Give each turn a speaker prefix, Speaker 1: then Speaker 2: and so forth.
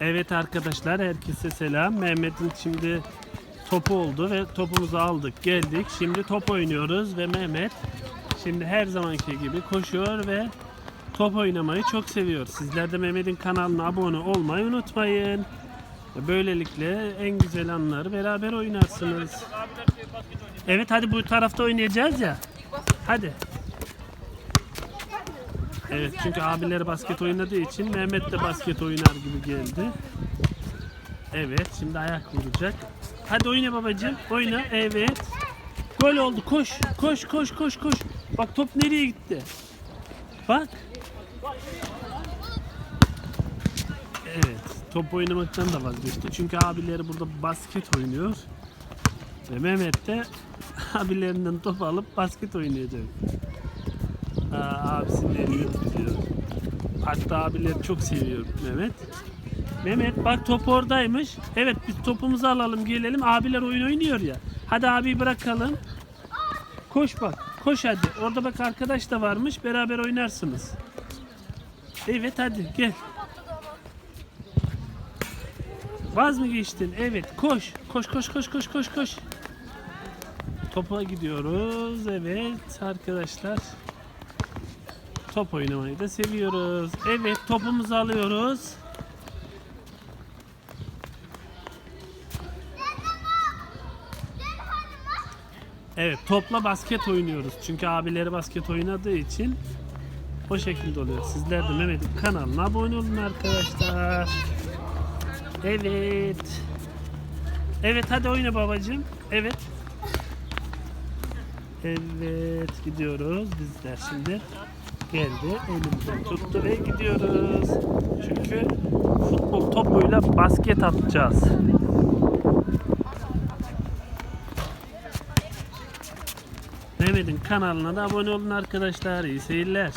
Speaker 1: Evet arkadaşlar herkese selam. Mehmet'in şimdi topu oldu ve topumuzu aldık geldik. Şimdi top oynuyoruz ve Mehmet şimdi her zamanki gibi koşuyor ve top oynamayı çok seviyor. Sizler de Mehmet'in kanalına abone olmayı unutmayın. Böylelikle en güzel anları beraber oynarsınız. Evet hadi bu tarafta oynayacağız ya. Hadi. Evet çünkü abileri basket oynadığı için Mehmet de basket oynar gibi geldi. Evet şimdi ayak vuracak. Hadi oyna babacığım oyna evet. Gol oldu koş koş koş koş koş. Bak top nereye gitti? Bak. Evet top oynamaktan da vazgeçti. Çünkü abileri burada basket oynuyor. Ve Mehmet de abilerinden top alıp basket oynayacak. Aa, abisinin elini tutuyor. Hatta abileri çok seviyor Mehmet. Mehmet bak top oradaymış. Evet biz topumuzu alalım gelelim. Abiler oyun oynuyor ya. Hadi abi bırakalım. Koş bak. Koş hadi. Orada bak arkadaş da varmış. Beraber oynarsınız. Evet hadi gel. Vaz mı geçtin? Evet koş. Koş koş koş koş koş koş. Topa gidiyoruz. Evet arkadaşlar. Top oynamayı da seviyoruz. Evet topumuzu alıyoruz. Evet topla basket oynuyoruz. Çünkü abileri basket oynadığı için o şekilde oluyor. Sizler de Mehmet'in kanalına abone olun arkadaşlar. Evet. Evet hadi oyna babacığım. Evet. Evet gidiyoruz bizler şimdi. Geldi elimizden tuttu ve gidiyoruz. Çünkü futbol topuyla basket atacağız. Mehmet'in kanalına da abone olun arkadaşlar. İyi seyirler.